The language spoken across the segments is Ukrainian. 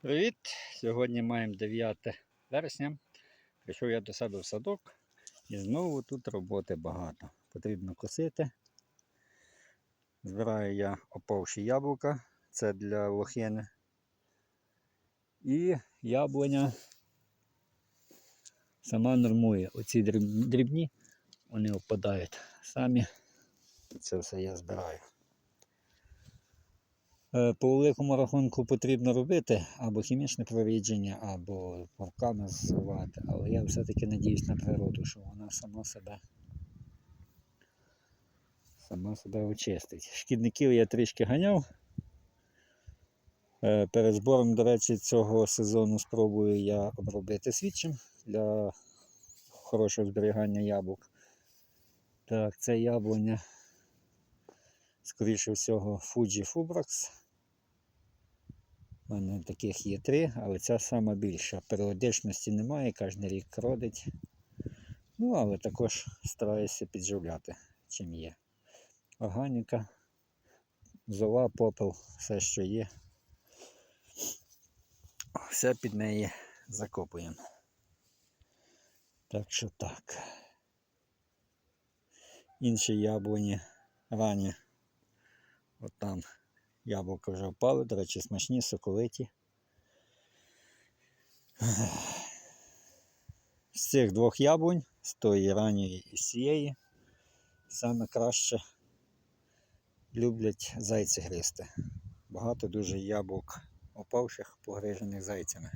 Привіт! Сьогодні маємо 9 вересня. Прийшов я до себе в садок і знову тут роботи багато. Потрібно косити. Збираю я оповші яблука, це для лохини. І яблуня сама нормує. Оці дрібні, вони опадають самі. Це все я збираю. Е, По великому рахунку потрібно робити або хімічне провідження, або руками зривати. Але я все-таки надіюсь на природу, що вона сама себе сама себе очистить. Шкідників я трішки ганяв. Е, Перед збором, до речі, цього сезону спробую я обробити свідчим для хорошого зберігання яблук. Так, це яблуня, скоріше всього, Fuji Fubrax. У мене таких є три, але ця сама більша. Періодичності немає, кожен рік родить. Ну, але також стараюся підживляти, чим є. Органіка, зола, попел, все, що є. Все під неї закопуємо. Так що так. Інші яблуні ранні. От там Яблука вже впали, до речі, смачні, соковиті. З цих двох яблунь, з тої ранньої і з цієї, саме краще люблять зайці гризти. Багато дуже яблук опавших, погрижених зайцями.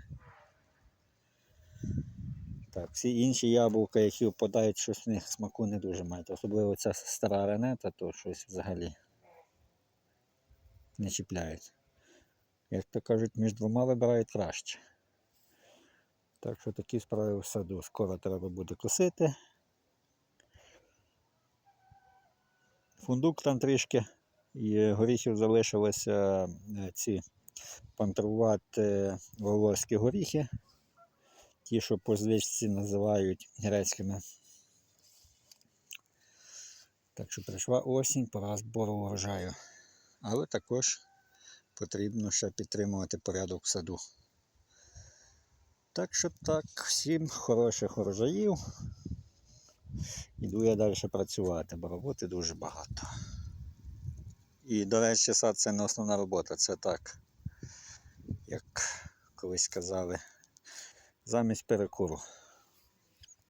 Так, всі інші яблука, які впадають, щось в них смаку не дуже мають. Особливо ця стара ренета, то щось взагалі не чіпляють. Як то кажуть, між двома вибирають краще. Так що такі справи в саду. Скоро треба буде косити. Фундук там трішки. І горіхів залишилося е, ці пантрувати волоські горіхи. Ті, що по звичці називають грецькими. Так що прийшла осінь, пора збору врожаю але також потрібно ще підтримувати порядок в саду. Так що так, всім хороших урожаїв. Іду я далі працювати, бо роботи дуже багато. І, до речі, сад це не основна робота, це так, як колись казали, замість перекуру.